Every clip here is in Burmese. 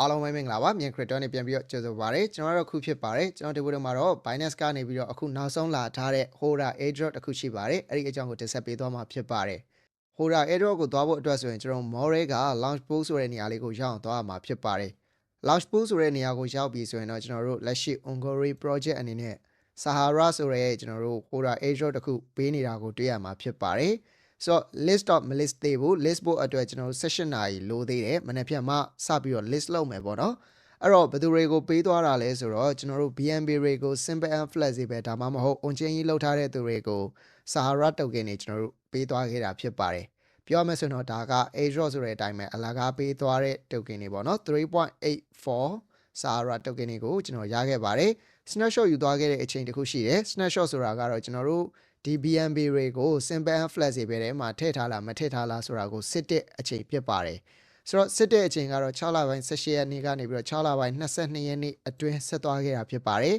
အားလုံးပဲမင်္ဂလာပါမြန် crypto နဲ့ပြန်ပြီးတော့ကြိုဆိုပါရစေကျွန်တော်တို့အခုဖြစ်ပါတယ်ကျွန်တော်ဒီဗီဒီယိုမှာတော့ Binance ကနေပြီးတော့အခုနောက်ဆုံးလာထားတဲ့ Hora airdrop တစ်ခုရှိပါတယ်အဲ့ဒီအကြောင်းကိုတင်ဆက်ပေးသွားမှာဖြစ်ပါတယ် Hora airdrop ကိုသွားဖို့အတွက်ဆိုရင်ကျွန်တော် More က launch pool ဆိုတဲ့နေရာလေးကိုရောက်အောင်သွားရမှာဖြစ်ပါတယ် launch pool ဆိုတဲ့နေရာကိုရောက်ပြီဆိုရင်တော့ကျွန်တော်တို့လက်ရှိ Ongori project အနေနဲ့ Sahara ဆိုတဲ့ကျွန်တော်တို့ Hora airdrop တစ်ခုပေးနေတာကိုတွေ့ရမှာဖြစ်ပါတယ် ဆိုတော့ list dot မ list သေးဘူး list ဖို့အတွက်ကျွန်တော်တို့ session နာရီလိုသေးတယ်မနေ့ဖြန်မှစပြီးတော့ list လုပ်မယ်ပေါ့နော်အဲ့တော့ဘယ်သူတွေကိုပေးသွားတာလဲဆိုတော့ကျွန်တော်တို့ BNB တွေကို simple and flexible ဒါမှမဟုတ် on chain ကြီးလောက်ထားတဲ့သူတွေကို Sahara token တွေကျွန်တော်တို့ပေးသွားခဲ့တာဖြစ်ပါတယ်ပြောမယ်ဆိုရင်တော့ဒါက airdrop ဆိုတဲ့အတိုင်းပဲအလကားပေးသွားတဲ့ token တွေပေါ့နော်3.84 Sahara token တွေကိုကျွန်တော်ရခဲ့ပါတယ် snapshot ယူသွားခဲ့တဲ့အချိန်တစ်ခုရှိတယ် snapshot ဆိုတာကတော့ကျွန်တော်တို့ ဒီ BNB တွေကို simple and flexible တွေမှာထည့်ထားလားမထည့်ထားလားဆိုတာကိုစစ်တဲ့အချိန်ဖြစ်ပါတယ်ဆိုတော့စစ်တဲ့အချိန်ကတော့6လပိုင်း18ရက်နေ့ကနေပြီးတော့6လပိုင်း22ရက်နေ့အတွင်းဆက်သွားခဲ့တာဖြစ်ပါတယ်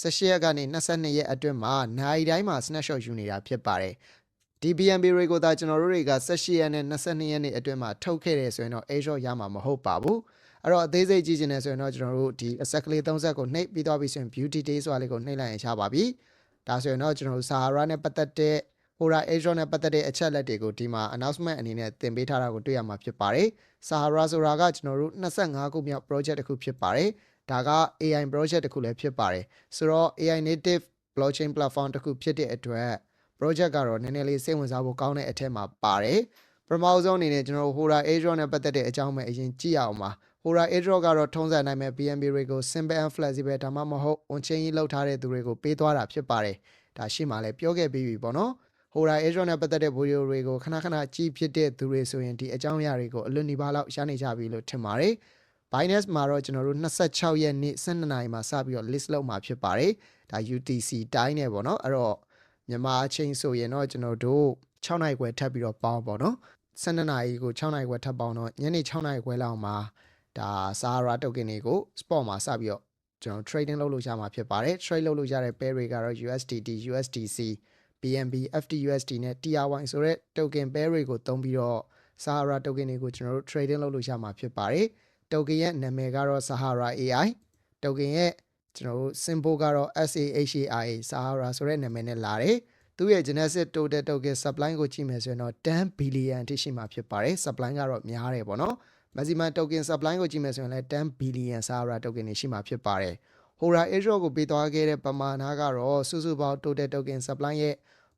18ရက်ကနေ22ရက်အတွင်းမှာနိုင်တိုင်းမှာ snapshot ယူနေတာဖြစ်ပါတယ်ဒီ BNB တွေကိုသာကျွန်တော်တို့တွေက18ရက်နဲ့22ရက်နေ့အတွင်းမှာထုတ်ခဲ့တယ်ဆိုရင်တော့ A shot ရမှာမဟုတ်ပါဘူးအဲ့တော့အသေးစိတ်ကြည့်ချင်တယ်ဆိုရင်တော့ကျွန်တော်တို့ဒီ asset ကလေး30ကိုနှိပ်ပြီးသွားပြီဆိုရင် beauty day ဆိုတာလေးကိုနှိပ်လိုက်ရင်ရပါပြီ ဒါဆိုရင်တော့ကျွန်တော်တို့ Sahara နဲ့ပတ်သက်တဲ့ Hora Airdrop နဲ့ပတ်သက်တဲ့အချက်လက်တွေကိုဒီမှာ announcement အနေနဲ့သင်ပေးထားတာကိုတွေ့ရမှာဖြစ်ပါတယ်။ Sahara ဆိုတာကကျွန်တော်တို့25ခုမြောက် project တစ်ခုဖြစ်ပါတယ်။ဒါက AI project တစ်ခုလည်းဖြစ်ပါတယ်။ဆိုတော့ AI native blockchain platform တစ်ခုဖြစ်တဲ့အတွက် project ကတော့နည်းနည်းလေးစိတ်ဝင်စားဖို့ကောင်းတဲ့အထက်မှာပါတယ်။ ပထမဆုံးအနေနဲ့ကျွန်တော်တို့ Hora Airdrop နဲ့ပတ်သက်တဲ့အကြောင်းပဲအရင်ကြည့်ရအောင်ပါ။ Hora airdrop ကတော့ထုံးစံနိုင်မဲ့ BNB တွေကို simple and flexible ဒါမှမဟုတ် on chain ကြီးလောက်ထားတဲ့သူတွေကိုပေးသွားတာဖြစ်ပါတယ်။ဒါရှိမှလည်းပြောခဲ့ပြီးပြီပေါ့နော်။ Hora airdrop နဲ့ပတ်သက်တဲ့ video တွေကိုခဏခဏကြည့်ဖြစ်တဲ့သူတွေဆိုရင်ဒီအကြောင်းအရာတွေကိုအလွတ်နီးပါးလောက်ရနေကြပြီလို့ထင်ပါတယ်။ Binance မှာတော့ကျွန်တော်တို့26ရက်နေ့12နာရီမှာစပြီးတော့ list လုပ်မှာဖြစ်ပါတယ်။ဒါ UTC တိုင်းနဲ့ပေါ့နော်။အဲ့တော့မြန်မာအချိန်ဆိုရင်တော့ကျွန်တော်တို့6နိုင်ခွဲထပ်ပြီးတော့ပေါင်းပေါ့နော်။ 12နာရီကို6နိုင်ခွဲထပ်ပေါင်းတော့ညနေ6နိုင်ခွဲလောက်မှာဒါ Sahara token တွေကို spot မှာစပြီးတော့ကျွန်တော် trading လုပ်လို့ရမှာဖြစ်ပါတယ် trade လုပ်လို့ရတဲ့ pair တွေကတော့ USDT USDC BNB FTUSD နဲ့ TRY ဆိုတဲ့ token pair တွေကိုသုံးပြီးတော့ Sahara token တွေကိုကျွန်တော်တို့ trading လုပ်လို့ရမှာဖြစ်ပါတယ် token ရဲ့နာမည်ကတော့ Sahara AI token ရဲ့ကျွန်တော်တို့ symbol ကတော့ SAHAI Sahara ဆိုတဲ့နာမည်နဲ့လာတယ် သူ့ရဲ့ genesis total token supply ကိုကြည့်မယ်ဆိုရင်တော့10 billion အထိရှိမှာဖြစ်ပါတယ် supply ကတော့များတယ်ပေါ့နော် maximum token supply ကိုကြည့်မယ်ဆိုရင်လည်း10 billion Sahara token တွေရှိမှာဖြစ်ပါတယ် Hora airdrop ကိုပေးသွားခဲ့တဲ့ပမာဏကတော့စုစုပေါင်း total token supply ရဲ့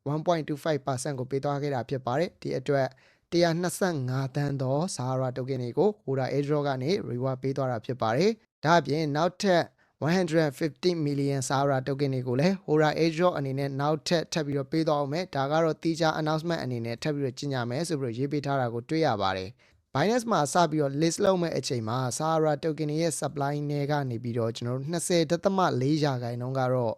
1.25%ကိုပေးသွားခဲ့တာဖြစ်ပါတယ်ဒီအတွက်125တန်းသော Sahara token တွေကို Hora airdrop ကနေ reward ပေးသွားတာဖြစ်ပါတယ်ဒါအပြင်နောက်ထပ် 150 million Sahara token တွေကိုလည်း Hora airdrop အနေနဲ့နောက်ထပ်ထပ်ပြီးတော့ပေးသွားအောင်မယ်ဒါကတော့တီးခြား announcement အနေနဲ့ထပ်ပြီးတော့ကြီးညာမယ်ဆိုပြီးတော့ရေးပေးထားတာကိုတွေ့ရပါတယ် Binance မှာစပြီးတော့ list လုပ်မဲ့အချိန်မှာ Sahara token ရဲ့ supply နဲ့ကနေပြီးတော့ကျွန်တော်တို့20.4ရာခိုင်နှုန်းကတော့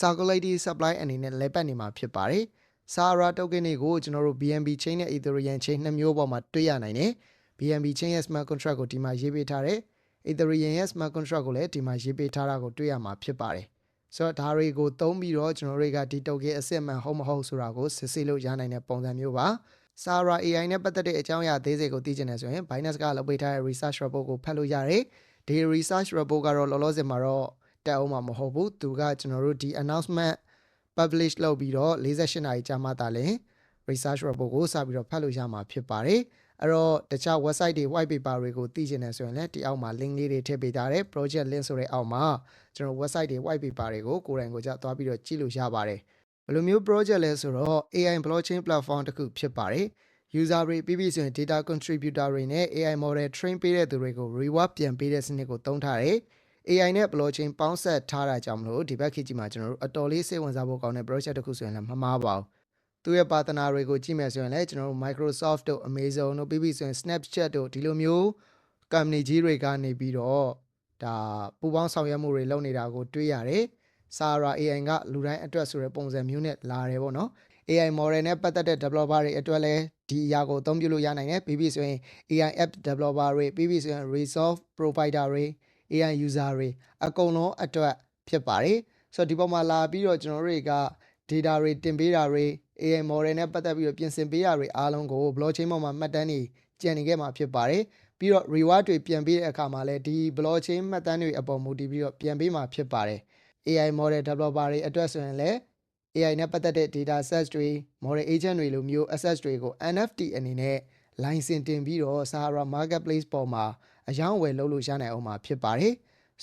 circulating supply အနေနဲ့လဲပတ်နေမှာဖြစ်ပါတယ်။ Sahara token တွေကိုကျွန်တော်တို့ BNB chain နဲ့ Ethereum chain နှစ်မျိုးပေါ်မှာတွေ့ရနိုင်တယ်။ BNB chain ရဲ့ smart contract ကိုဒီမှာရေးပေးထားတယ်။ Ethereum ရဲ့ smart contract ကိုလည်းဒီမှာရေးပေးထားတာကိုတွေ့ရမှာဖြစ်ပါတယ်။ဆိုတော့ဒါတွေကိုသုံးပြီးတော့ကျွန်တော်တွေကဒီ token အစစ်အမှန်ဟုတ်မဟုတ်ဆိုတာကိုစစ်ဆေးလို့ရနိုင်တဲ့ပုံစံမျိုးပါ။ Sahara AI နဲ့ပတ်သက်တဲ့အကြောင်းအရာသေးစိတ်ကိုသိချင်တယ်ဆိုရင် Binance ကလုပ်ပေးထားတဲ့ research report ကိုဖတ်လို့ရတယ်။ဒီ research report ကတော့လောလောဆယ်မှာတော့တက်အောင်မှာမဟုတ်ဘူး။သူကကျွန်တော်တို့ဒီ announcement publish လုပ်ပြီးတော့48နာရီကြာမှသာလျှင် research report ကိုစပြီးတော့ဖတ်လို့ရမှာဖြစ်ပါတယ်။ အဲ့တော့တခြား website တွေ white paper တွေကိုသိချင်တယ်ဆိုရင်လည်းဒီအောက်မှာ link လေးတွေထည့်ပေးထားတယ် project link ဆိုတဲ့အောက်မှာကျွန်တော် website တွေ white paper တွေကိုကိုယ်တိုင်ကိုယ်ကျသွားပြီးတော့ကြည့်လို့ရပါတယ်။ဘယ်လိုမျိုး project လဲဆိုတော့ AI blockchain platform တစ်ခုဖြစ်ပါတယ် user တွေပြီးပြီဆိုရင် data contributor တွေနဲ့ AI model train ပေးတဲ့သူတွေကို reward ပြန်ပေးတဲ့စနစ်ကိုသုံးထားတယ် AI နဲ့ blockchain ပေါင်းဆက်ထားတာကြောင့်မလို့ဒီဘက်ခေတ်ကြီးမှာကျွန်တော်တို့အတော်လေးစိတ်ဝင်စားဖို့ကောင်းတဲ့ project တစ်ခုဆိုရင်လည်းမမှားပါဘူး သူရဲ့ပါတနာတွေကိုကြည့်မယ်ဆိုရင်လည်းကျွန်တော်တို့ Microsoft တို့ Amazon တို့ပြီးပြီဆိုရင် Snapchat တို့ဒီလိုမျိုး company ကြီးတွေကနေပြီးတော့ဒါပူပေါင်းဆောင်ရွက်မှုတွေလုပ်နေတာကိုတွေ့ရတယ် Sahara AI ကလူတိုင်းအတွက်ဆိုတဲ့ပုံစံမျိုးနဲ့လာတယ်ပေါ့နော် AI model နဲ့ပတ်သက်တဲ့ developer တွေအတွက်လည်းဒီအရာကိုအသုံးပြုလို့ရနိုင်တယ်ပြီးပြီဆိုရင် AI app developer တွေပြီးပြီဆိုရင် resource provider တွေ AI user တွေအကုန်လုံးအတွက်ဖြစ်ပါတယ်ဆိုတော့ဒီပေါ်မှာလာပြီးတော့ကျွန်တော်တို့တွေက data တွေတင်ပေးတာတွေ AI model နဲ့ပတ်သက်ပြီးတော့ပြင်ဆင်ပေးတာတွေအားလုံးကို blockchain ပေါ်မှာမှတ်တမ်းတွေကျန်နေခဲ့မှာဖြစ်ပါတယ်ပြီးတော့ reward တွေပြန်ပေးတဲ့အခါမှာလည်းဒီ blockchain မှတ်တမ်းတွေအပေါ်မူတည်ပြီးတော့ပြန်ပေးမှာဖြစ်ပါတယ် AI model developer တွေအတွက်ဆိုရင်လည်း AI နဲ့ပတ်သက်တဲ့ data sets တွေ model agent တွေလိုမျိုး assets တွေကို NFT အနေနဲ့ license တင်ပြီးတော့ Sahara marketplace ပေါ်မှာအယောင်းအဝယ်လုပ်လို့ရနိုင်အောင်မှာဖြစ်ပါတယ်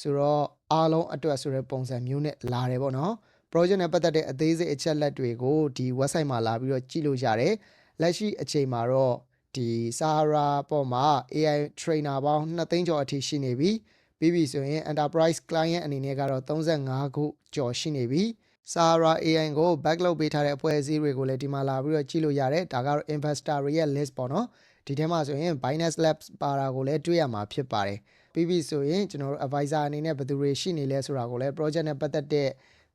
ဆိုတော့အားလုံးအတွက်ဆိုတဲ့ပုံစံမျိုးနဲ့လာတယ်ပေါ့နော် project နဲ့ပတ်သက်တဲ့အသေးစိတ်အချက်လက်တွေကိုဒီ website မှာလာပြီးတော့ကြည့်လို့ရတယ်လက်ရှိအချိန်မှာတော့ဒီ Sahara ပေါ်မှာ AI trainer ပေါင်း2သိန်းကျော်အထိရှိနေပြီပြီးပြီဆိုရင် enterprise client အနေနဲ့ကတော့35ခုကျော်ရှိနေပြီ Sahara AI ကို backlog ပေးထားတဲ့အဖွဲ့အစည်းတွေကိုလည်းဒီမှာလာပြီးတော့ကြည့်လို့ရတယ်ဒါကတော့ investor တွေရဲ့ list ပေါ့နော်ဒီထဲမှာဆိုရင် Binance Labs ပါတာကိုလည်းတွေ့ရမှာဖြစ်ပါတယ်ပြီးပြီဆိုရင်ကျွန်တော်တို့ advisor အနေနဲ့ဘယ်သူတွေရှိနေလဲဆိုတာကိုလည်း project နဲ့ပတ်သက်တဲ့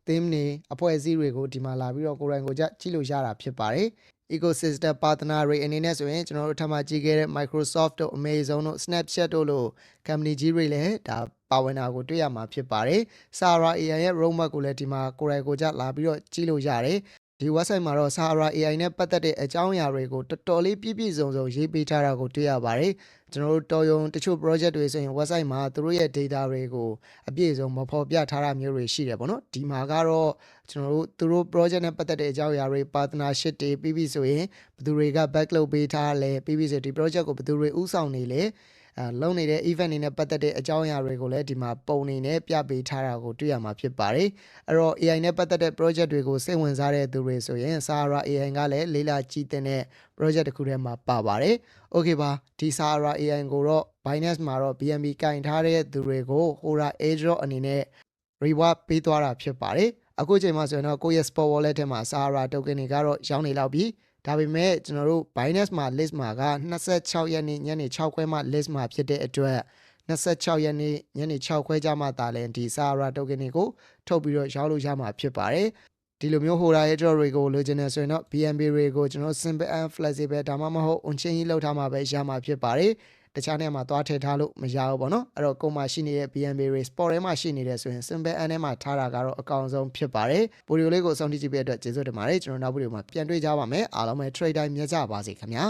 theme တွေအဖွဲ့အစည်းတွေကိုဒီမှာလာပြီးတော့ကိုယ်တိုင်ကိုယ်ကျကြည့်လို့ရတာဖြစ်ပါတယ် ecosystem partner တွေအနေနဲ့ဆိုရင်ကျွန်တော်တို့ထပ်မကြည့်ခဲ့တဲ့ Microsoft တို့ Amazon တို့ Snapchat တို့လို company ကြီးတွေလည်းဒါပါဝင်တာကိုတွေ့ရမှာဖြစ်ပါတယ်။ Sahara AI ရဲ့ roadmap ကိုလည်းဒီမှာကိုယ်တိုင်ကိုယ်ကျလာပြီးတော့ကြည့်လို့ရတယ်။ ဒီ website မှာတော့ Sahara AI နဲ့ပတ်သက်တဲ့အကြောင်းအရာတွေကိုတော်တော်လေးပြည့်ပြည့်စုံစုံရေးပေးထားတာကိုတွေ့ရပါတယ်။ကျွန်တော်တို့တော်ယုံတချို့ project တွေဆိုရင် website မှာသူတို့ရဲ့ data တွေကိုအပြည့်အစုံမဖော်ပြထားတာမျိုးတွေရှိတယ်ပေါ့နော်။ဒီမှာကတော့ကျွန်တော်တို့သူတို့ project နဲ့ပတ်သက်တဲ့အကြောင်းအရာတွေ partnership တွေပြီးပြီဆိုရင်ဘယ်သူတွေက backlog ပေးထားလဲပြီးပြီဆိုဒီ project ကိုဘယ်သူတွေဥဆောင်နေလဲ အဲလုံနေတဲ့ event တွေနဲ့ပတ်သက်တဲ့အကြောင်းအရာတွေကိုလည်းဒီမှာပုံနေနဲ့ပြပေးထားတာကိုတွေ့ရမှာဖြစ်ပါတယ်အဲ့တော့ AI နဲ့ပတ်သက်တဲ့ project တွေကိုစိတ်ဝင်စားတဲ့သူတွေဆိုရင် Sahara AI ကလည်းလေးလာကြည့်တဲ့ project တစ်ခုထဲမှာပါပါတယ် Okay ပါဒီ Sahara AI ကိုတော့ Binance မှာတော့ BNB ကင်ထားတဲ့သူတွေကို Hora Airdrop အနေနဲ့ reward ပေးသွားတာဖြစ်ပါတယ်အခုချိန်မှာဆိုရင်တော့ကိုယ့်ရဲ့ spot wallet ထဲမှာ Sahara token တွေကတော့ရောင်းနေလောက်ပြီ ဒါပေမဲ့ကျွန်တော်တို့ Binance မှာ list မှာက26ရက်နေ့ညနေ6ခွဲမှ list မှာဖြစ်တဲ့အတွက်26ရက်နေ့ညနေ6ခွဲကြမှသာလဲဒီ Sahara token တွေကိုထုတ်ပြီးတော့ရောင်းလို့ရမှာဖြစ်ပါတယ်ဒီလိုမျိုး Hora airdrop တွေကိုလိုချင်တယ်ဆိုရင်တော့ BNB တွေကိုကျွန်တော် simple and flexible ဒါမှမဟုတ် on chain ကြီးလောက်ထားမှာပဲရမှာဖြစ်ပါတယ် တခြားနေရာမှာသွားထည့်ထားလို့မရဘူးပေါ့နော်အဲ့တော့ကိုယ်မှာရှိနေတဲ့ BNB တွေ spot ထဲမှာရှိနေတယ်ဆိုရင် simple and ထဲမှာထားတာကတော့အကောင်ဆုံးဖြစ်ပါတယ်ဗီဒီယိုလေးကိုအဆုံးထိကြည့်ပေးတဲ့အတွက်ကျေးဇူးတင်ပါတယ်ကျွန်တော်နောက်ဗီဒီယိုမှာပြန်တွေ့ကြပါမယ်အားလုံးပဲ trade time မြတ်ကြပါစေခင်ဗျာ